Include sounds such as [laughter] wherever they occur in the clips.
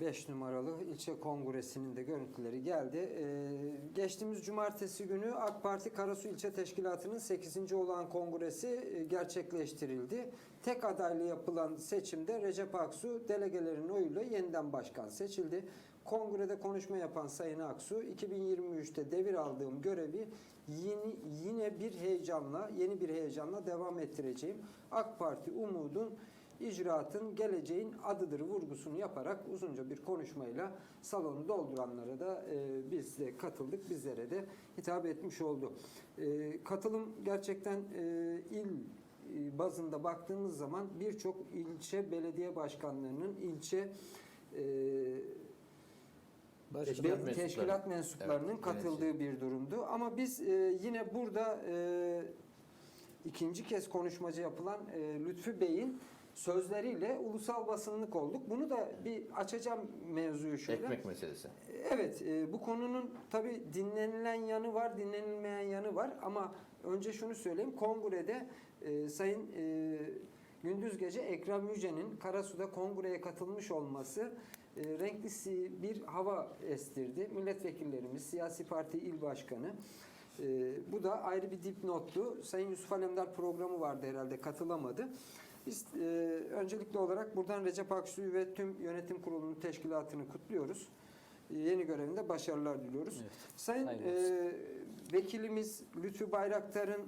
5 numaralı ilçe kongresinin de görüntüleri geldi. Ee, geçtiğimiz cumartesi günü AK Parti Karasu İlçe Teşkilatı'nın 8. olan kongresi e, gerçekleştirildi. Tek adaylı yapılan seçimde Recep Aksu delegelerin oyuyla yeniden başkan seçildi. Kongrede konuşma yapan Sayın Aksu, 2023'te devir aldığım görevi yeni, yine bir heyecanla, yeni bir heyecanla devam ettireceğim. AK Parti umudun icraatın geleceğin adıdır vurgusunu yaparak uzunca bir konuşmayla salonu dolduranlara da e, biz de katıldık. Bizlere de hitap etmiş oldu. E, katılım gerçekten e, il e, bazında baktığımız zaman birçok ilçe belediye başkanlarının ilçe e, Teşkilat Be- mensupları. teşkilat mensuplarının Evet, katıldığı bir durumdu. Ama biz e, yine burada e, ikinci kez konuşmacı yapılan e, Lütfü Bey'in sözleriyle ulusal basınlık olduk. Bunu da bir açacağım mevzuyu şöyle. Ekmek meselesi. Evet, e, bu konunun tabi dinlenilen yanı var, dinlenilmeyen yanı var ama önce şunu söyleyeyim. Kongrede e, Sayın e, Gündüz Gece Ekrem Yüce'nin Karasu'da kongreye katılmış olması e, renkli bir hava estirdi. Milletvekillerimiz, siyasi parti il başkanı e, bu da ayrı bir dipnottu. Sayın Yusuf Alemdar programı vardı herhalde katılamadı. Biz e, öncelikli olarak buradan Recep Aksu'yu ve tüm yönetim kurulunun teşkilatını kutluyoruz. E, yeni görevinde başarılar diliyoruz. Evet. Sayın e, vekilimiz Lütfü Bayraktar'ın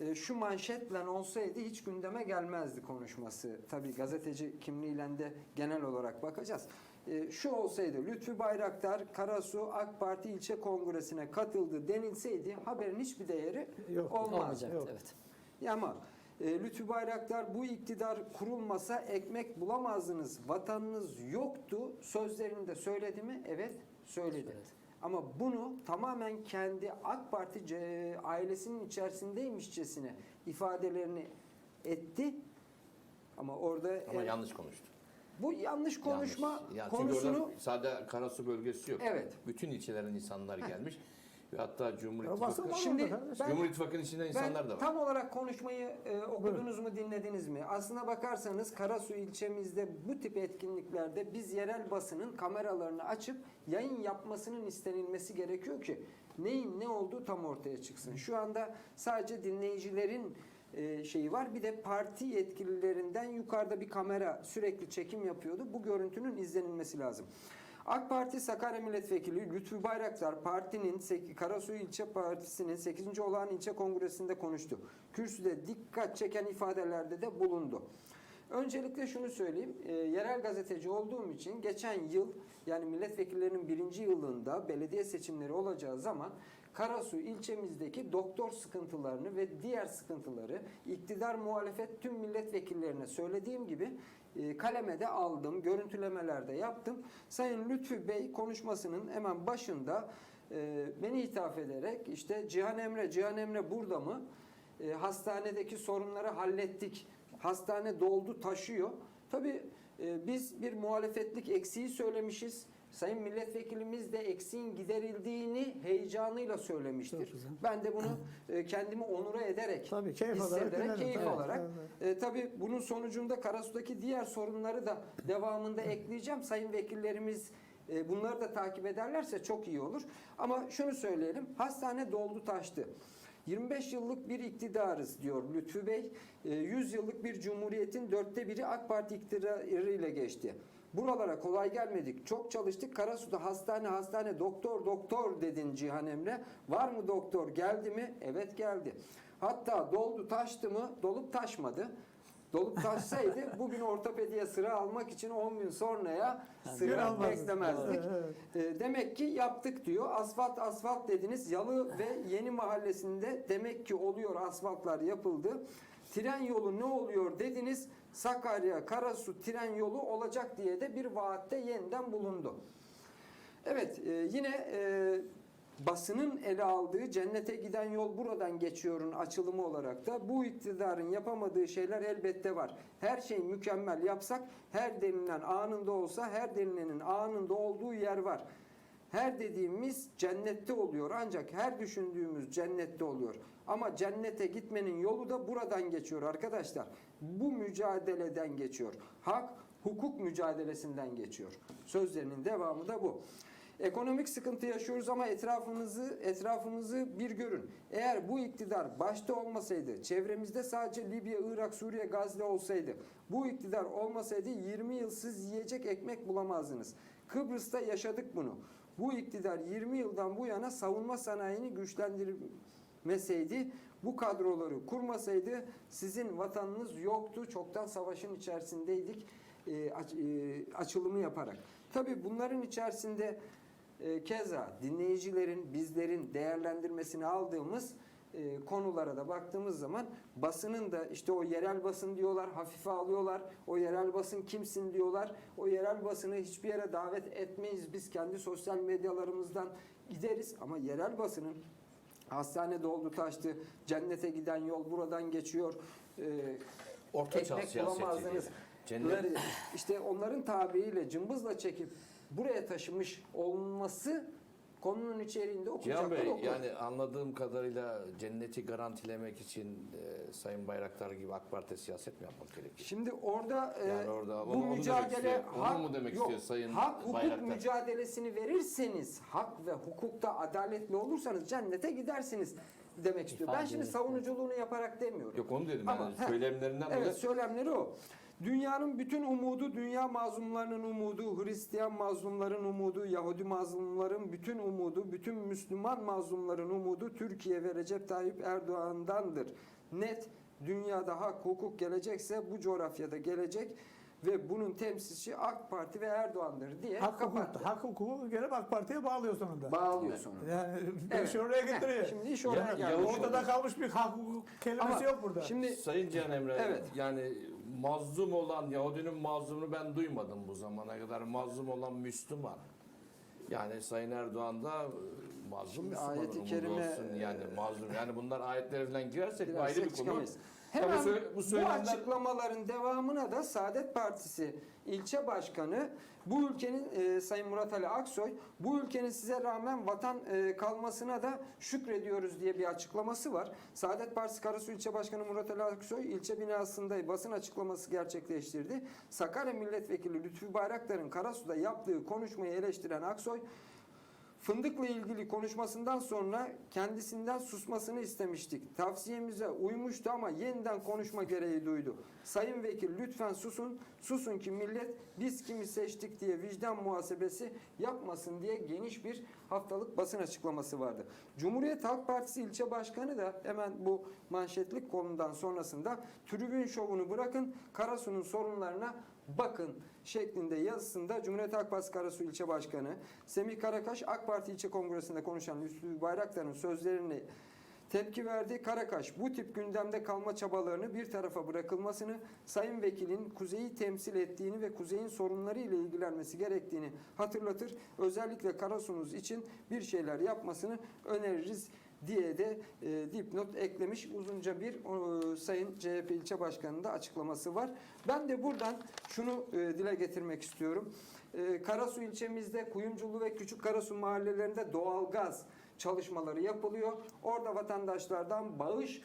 e, şu manşetle olsaydı hiç gündeme gelmezdi konuşması. Tabii gazeteci kimliğiyle de genel olarak bakacağız. E, şu olsaydı Lütfü Bayraktar Karasu AK Parti ilçe kongresine katıldı denilseydi haberin hiçbir değeri Yok, olmaz. Olmayacaktı Yok. evet. Ya ama e, Lütfü Bayraktar bu iktidar kurulmasa ekmek bulamazdınız, vatanınız yoktu sözlerini de söyledi mi? Evet söyledi. Söyledi. Ama bunu tamamen kendi AK Parti ailesinin içerisindeymişçesine ifadelerini etti. Ama orada Ama e, yanlış konuştu. bu yanlış konuşma Yanlış. Yani çünkü konusunu orada sadece Karasu bölgesi yok. Evet. Bütün ilçelerin insanlar gelmiş. Ve hatta Cumhur İttifakı, Şimdi ben- Cumhur İttifakı'nın içinde insanlar ben da var. tam olarak konuşmayı e, okudunuz mu dinlediniz mi? Aslına bakarsanız Karasu ilçemizde bu tip etkinliklerde biz yerel basının kameralarını açıp yayın yapmasının istenilmesi gerekiyor ki neyin ne olduğu tam ortaya çıksın. Şu anda sadece dinleyicilerin e, şeyi var. Bir de parti yetkililerinden yukarıda bir kamera sürekli çekim yapıyordu. Bu görüntünün izlenilmesi lazım. AK Parti Sakarya Milletvekili Lütfü Bayraktar partinin Karasu İlçe Partisi'nin 8. olağan ilçe kongresinde konuştu. Kürsüde dikkat çeken ifadelerde de bulundu. Öncelikle şunu söyleyeyim. E, yerel gazeteci olduğum için geçen yıl yani milletvekillerinin birinci yılında belediye seçimleri olacağı zaman Karasu ilçemizdeki doktor sıkıntılarını ve diğer sıkıntıları iktidar muhalefet tüm milletvekillerine söylediğim gibi e, kaleme de aldım, görüntülemelerde yaptım. Sayın Lütfü Bey konuşmasının hemen başında e, beni ithaf ederek işte Cihan Emre, Cihan Emre burada mı? E, hastanedeki sorunları hallettik. Hastane doldu, taşıyor. Tabii e, biz bir muhalefetlik eksiği söylemişiz. Sayın milletvekilimiz de eksiğin giderildiğini heyecanıyla söylemiştir. Ben de bunu e, kendimi onura ederek, Tabii, keyif olarak hissederek, dinlerim. keyif Evet, olarak. evet, E, tabii bunun sonucunda Karasu'daki diğer sorunları da devamında ekleyeceğim. Sayın vekillerimiz e, bunları da takip ederlerse çok iyi olur. Ama şunu söyleyelim. Hastane doldu taştı. 25 yıllık bir iktidarız diyor Lütfü Bey. E, 100 yıllık bir cumhuriyetin dörtte biri AK Parti iktidarı ile geçti. Buralara kolay gelmedik. Çok çalıştık. Karasu'da hastane hastane doktor doktor dedin Cihan Emre. Var mı doktor? Geldi mi? Evet geldi. Hatta doldu taştı mı? Dolup taşmadı. Dolup taşsaydı bugün ortopediye sıra almak için 10 gün sonraya sıra almazdık. beklemezdik. Evet, E, demek ki yaptık diyor. Asfalt asfalt dediniz. Yalı ve Yeni Mahallesi'nde demek ki oluyor asfaltlar yapıldı. Tren yolu ne oluyor dediniz. Sakarya Karasu tren yolu olacak diye de bir vaatte yeniden bulundu. Evet e, yine e, basının ele aldığı cennete giden yol buradan geçiyorun açılımı olarak da bu iktidarın yapamadığı şeyler elbette var. Her şeyi mükemmel yapsak her denilen anında olsa her denilenin anında olduğu yer var. Her dediğimiz cennette oluyor ancak her düşündüğümüz cennette oluyor. Ama cennete gitmenin yolu da buradan geçiyor arkadaşlar. Bu mücadeleden geçiyor. Hak, hukuk mücadelesinden geçiyor. Sözlerinin devamı da bu. Ekonomik sıkıntı yaşıyoruz ama etrafımızı etrafımızı bir görün. Eğer bu iktidar başta olmasaydı, çevremizde sadece Libya, Irak, Suriye, Gazze olsaydı, bu iktidar olmasaydı 20 yıl siz yiyecek ekmek bulamazdınız. Kıbrıs'ta yaşadık bunu. Bu iktidar 20 yıldan bu yana savunma sanayini güçlendirmeseydi, bu kadroları kurmasaydı sizin vatanınız yoktu. Çoktan savaşın içerisindeydik e, e, açılımı yaparak. Tabii bunların içerisinde e, keza dinleyicilerin, bizlerin değerlendirmesini aldığımız e, konulara da baktığımız zaman basının da işte o yerel basın diyorlar, hafife alıyorlar. O yerel basın kimsin diyorlar. O yerel basını hiçbir yere davet etmeyiz. Biz kendi sosyal medyalarımızdan gideriz ama yerel basının hastane doldu taştı, cennete giden yol buradan geçiyor. E, Orta çağ bulamazdınız. Cennet Bunları işte onların tabiriyle cımbızla çekip buraya taşımış olması konunun içeriğinde Cihan okuyacaklar Bey okur. yani anladığım kadarıyla cenneti garantilemek için e, Sayın Bayraktar gibi AK Parti siyaset mi yapmak gerekiyor? Şimdi orada e, Yani orada bu onu- demek mücadele istiyor. Onu hak, mu demek yok, istiyor Sayın hak hukuk Bayraktar? mücadelesini verirseniz hak ve hukukta adaletli olursanız cennete gidersiniz demek istiyor. Ben İfade şimdi etti. savunuculuğunu yaparak demiyorum. Yok onu dedim Ama, yani heh, söylemlerinden Evet dolayı. söylemleri o. Dünyanın bütün umudu, dünya mazlumlarının umudu, Hristiyan mazlumların umudu, Yahudi mazlumların bütün umudu, bütün Müslüman mazlumların umudu Türkiye ve Recep Tayyip Erdoğan'dandır. Net dünyada hak, hukuk gelecekse bu coğrafyada gelecek ve bunun temsilcisi AK Parti ve Erdoğan'dır diye Hak kapattı. hak hukuku gelip AK Parti'ye bağlıyor sonunda. Bağlıyor sonra. yani [laughs] Evet. işi oraya getiriyor. [laughs] Şimdi iş oraya Ya- geldi. Ortada kalmış bir hak hukuk kelimesi Ama yok burada. Şimdi Sayın Cihan Emre Evet. yani mazlum olan Yahudinin mazlumunu ben duymadım bu zamana kadar. Mazlum olan Müslüman. Yani Sayın Erdoğan da e, mazlum Müslüman ayeti kerime, olsun yani e, mazlum. Yani bunlar ayetlere falan girersek ayrı bir konu. çıkamayız. Tabii Hemen sö- bu bu, söylemler- açıklamaların devamına da Saadet Partisi ilçe başkanı bu ülkenin e, Sayın Murat Ali Aksoy bu ülkenin size rağmen vatan e, kalmasına da şükrediyoruz diye bir açıklaması var. Saadet Partisi Karasu ilçe başkanı Murat Ali Aksoy ilçe binasında basın açıklaması gerçekleştirdi. Sakarya Milletvekili Lütfü Bayraktar'ın Karasu'da yaptığı konuşmayı eleştiren Aksoy Fındıkla ilgili konuşmasından sonra kendisinden susmasını istemiştik. Tavsiyemize uymuştu ama yeniden konuşma gereği duydu. Sayın Vekil lütfen susun, susun ki millet biz kimi seçtik diye vicdan muhasebesi yapmasın diye geniş bir haftalık basın açıklaması vardı. Cumhuriyet Halk Partisi ilçe başkanı da hemen bu manşetlik konudan sonrasında tribün şovunu bırakın Karasu'nun sorunlarına bakın şeklinde yazısında Cumhuriyet Halk Partisi Karasu İlçe Başkanı Semih Karakaş AK Parti İlçe Kongresi'nde konuşan Lütfü Bayraktar'ın sözlerini tepki verdi. Karakaş bu tip gündemde kalma çabalarını bir tarafa bırakılmasını, Sayın Vekilin Kuzey'i temsil ettiğini ve Kuzey'in sorunları ile ilgilenmesi gerektiğini hatırlatır. Özellikle Karasu'nuz için bir şeyler yapmasını öneririz diye de e, dipnot eklemiş. Uzunca bir e, Sayın CHP ilçe başkanının da açıklaması var. Ben de buradan şunu e, dile getirmek istiyorum. E, Karasu ilçemizde Kuyumculu ve Küçük Karasu mahallelerinde doğalgaz çalışmaları yapılıyor. Orada vatandaşlardan bağış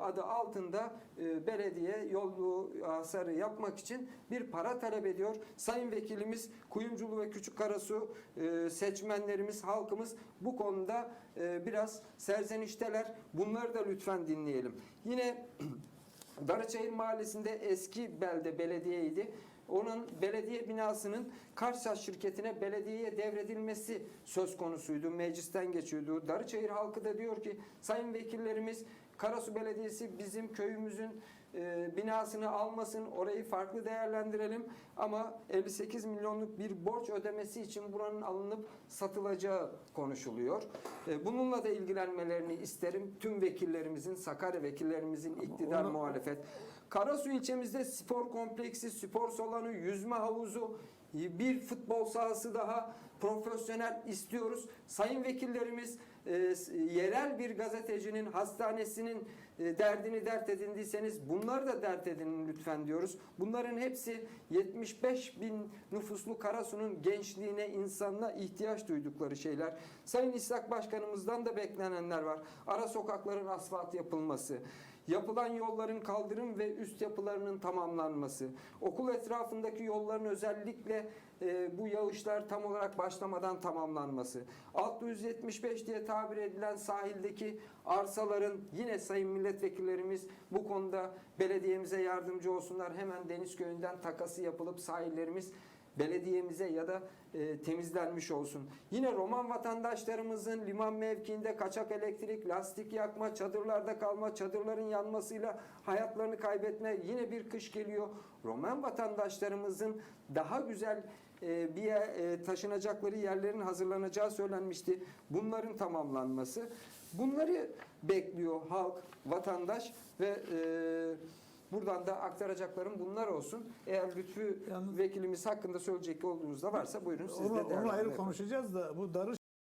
adı altında e, belediye yolu hasarı yapmak için bir para talep ediyor. Sayın Vekilimiz Kuyumculu ve Küçük Karasu e, seçmenlerimiz, halkımız bu konuda e, biraz serzenişteler. Bunları da lütfen dinleyelim. Yine [clears throat] Darıçayır Mahallesi'nde eski belde belediyeydi. Onun belediye binasının Karsas şirketine belediyeye devredilmesi söz konusuydu. Meclisten geçiyordu. Darıçayır halkı da diyor ki sayın vekillerimiz Karasu Belediyesi bizim köyümüzün e, binasını almasın, orayı farklı değerlendirelim ama 58 milyonluk bir borç ödemesi için buranın alınıp satılacağı konuşuluyor. E, bununla da ilgilenmelerini isterim. Tüm vekillerimizin, Sakarya vekillerimizin iktidar onu- muhalefet. Karasu ilçemizde spor kompleksi, spor salonu, yüzme havuzu, bir futbol sahası daha profesyonel istiyoruz. Sayın vekillerimiz e, yerel bir gazetecinin hastanesinin e, derdini dert edindiyseniz bunları da dert edinin lütfen diyoruz. Bunların hepsi 75 bin nüfuslu Karasu'nun gençliğine, insanına ihtiyaç duydukları şeyler. Sayın İshak Başkanımızdan da beklenenler var. Ara sokakların asfalt yapılması. Yapılan yolların kaldırım ve üst yapılarının tamamlanması. Okul etrafındaki yolların özellikle e, bu yağışlar tam olarak başlamadan tamamlanması. 675 diye tabir edilen sahildeki arsaların yine sayın milletvekillerimiz bu konuda belediyemize yardımcı olsunlar. Hemen Denizköy'ünden takası yapılıp sahillerimiz belediyemize ya da e, temizlenmiş olsun. Yine Roman vatandaşlarımızın liman mevkiinde kaçak elektrik, lastik yakma, çadırlarda kalma, çadırların yanmasıyla hayatlarını kaybetme yine bir kış geliyor. Roman vatandaşlarımızın daha güzel e, bir yer- e, taşınacakları yerlerin hazırlanacağı söylenmişti. Bunların tamamlanması. Bunları bekliyor halk, vatandaş ve e, Buradan da aktaracaklarım bunlar olsun. Eğer Lütfü Yalnız- vekilimiz hakkında söyleyecek olduğunuz da varsa buyurun siz de Onu, onu ayrı konuşacağız da bu darı